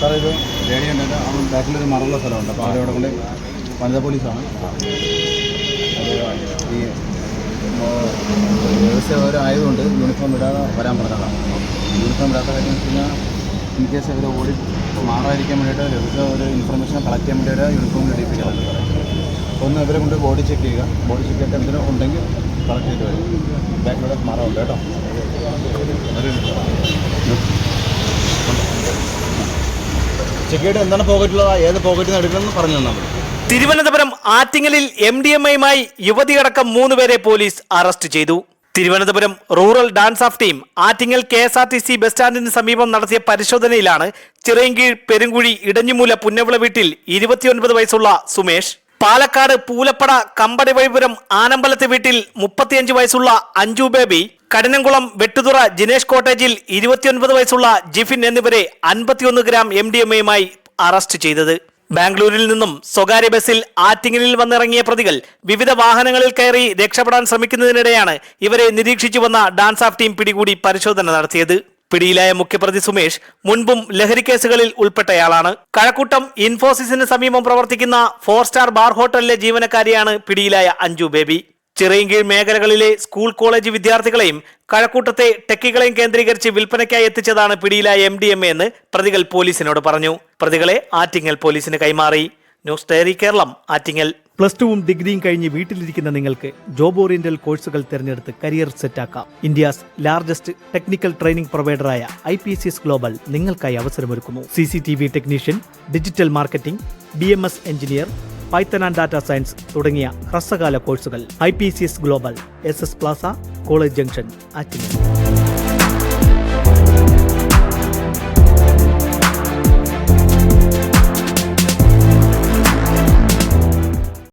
Sir ഇത് റേഡിയുണ്ട് അവൻ ബാക്കിലൊരു മറുള്ള സ്ഥലമുണ്ട്. അപ്പോൾ അവിടെ കൊണ്ട് വനിതാ പോലീസാണ്. ഈ വ്യവസ്ഥ ആയതുകൊണ്ട് യൂണിഫോം ഇടാതെ വരാൻ പറഞ്ഞതാണ്. യൂണിഫോം ഇടാത്ത കാര്യം വെച്ച് കഴിഞ്ഞാൽ ഇൻ കേസ് അവർ ഓടി മാറാതിരിക്കാൻ വേണ്ടിയിട്ട് ലഭിച്ച ഒരു ഇൻഫർമേഷൻ കളക്ട് ചെയ്യാൻ വേണ്ടി ഒരു യൂണിഫോം ഇടിപ്പിക്കാറുണ്ട് ഒന്ന് ഇവരെ കൊണ്ട് ബോഡി ചെക്ക് ചെയ്യുക. ബോഡി ചെക്ക് ചെയ്തിട്ട് എന്തെങ്കിലും ഉണ്ടെങ്കിൽ കളക്ട് ചെയ്ത് വരും. ബാക്കിലൂടെ മാറാറുണ്ട് കേട്ടോ. ചെക്ക് എന്താണ് പോക്കറ്റിലുള്ളത്? ഏത് പോക്കറ്റിൽ എടുക്കണമെന്ന് പറഞ്ഞു മതി തിരുവനന്തപുരം ആറ്റിങ്ങലിൽ എം ഡി എം ഐയുമായി യുവതിയടക്കം മൂന്നുപേരെ പോലീസ് അറസ്റ്റ് ചെയ്തു. Thiruvananthapuram rural DANSAF team Attingal K S R T C bus സ്റ്റാൻഡിന് സമീപം നടത്തിയ പരിശോധനയിലാണ് ചിറയൻകീഴ് പെരുങ്കുഴി ഇടഞ്ഞുമൂല പുന്നവിള വീട്ടിൽ ഇരുപത്തിയൊൻപത് വയസ്സുള്ള സുമേഷ് പാലക്കാട് പൂലപ്പട കമ്പടി വഴിപുരം ആനമ്പലത്തെ വീട്ടിൽ മുപ്പത്തിയഞ്ച് വയസ്സുള്ള അഞ്ജു ബേബി കഠിനംകുളം വെട്ടുതുറ ജിനേഷ് കോട്ടേജിൽ ഇരുപത്തിയൊൻപത് വയസ്സുള്ള ജിഫിൻ എന്നിവരെ അൻപത്തിയൊന്ന് ഗ്രാം എം ഡി എം എയുമായി അറസ്റ്റ് ചെയ്തത്. ബാംഗ്ലൂരിൽ നിന്നും സ്വകാര്യ ബസ്സിൽ ആറ്റിങ്ങലിൽ വന്നിറങ്ങിയ പ്രതികൾ വിവിധ വാഹനങ്ങളിൽ കയറി രക്ഷപ്പെടാൻ ശ്രമിക്കുന്നതിനിടെയാണ് ഇവരെ നിരീക്ഷിച്ചു വന്ന ഡാൻസ് ഓഫ് ടീം പിടികൂടി പരിശോധന നടത്തിയത്. പിടിയിലായ മുഖ്യപ്രതി സുമേഷ് മുൻപും ലഹരി കേസുകളിൽ ഉൾപ്പെട്ടയാളാണ്. കഴക്കൂട്ടം ഇൻഫോസിസിന് സമീപം പ്രവർത്തിക്കുന്ന ഫോർ സ്റ്റാർ ബാർ ഹോട്ടലിലെ ജീവനക്കാരിയാണ് പിടിയിലായ അഞ്ജു ബേബി. ചിറയൻകീഴ് മേഖലകളിലെ സ്കൂൾ കോളേജ് വിദ്യാർത്ഥികളെയും കഴക്കൂട്ടത്തെ ടെക്കികളെയും കേന്ദ്രീകരിച്ച് വിൽപ്പനയ്ക്കായി എത്തിച്ചതാണ് പിടിയിലായ എം ഡി എം എന്ന് പ്രതികൾ പോലീസിനോട് പറഞ്ഞു. പ്രതികളെ ആറ്റിങ്ങൽ പോലീസിന് കൈമാറി. News Diary Keralam Attingal. Plus ടുവും ഡിഗ്രിയും കഴിഞ്ഞ് വീട്ടിലിരിക്കുന്ന നിങ്ങൾക്ക് ജോബ് ഓറിയന്റൽ കോഴ്സുകൾ തിരഞ്ഞെടുത്ത് കരിയർ സെറ്റാക്കാം. India's largest technical training പ്രൊവൈഡറായ I P C S global നിങ്ങൾക്കായി അവസരമൊരുക്കുന്നു. C C T V technician digital marketing B M S engineer Python and data science തുടങ്ങിയ ഹ്രസ്വകാല കോഴ്സുകൾ I P C S global S S plaza college junction Attingal.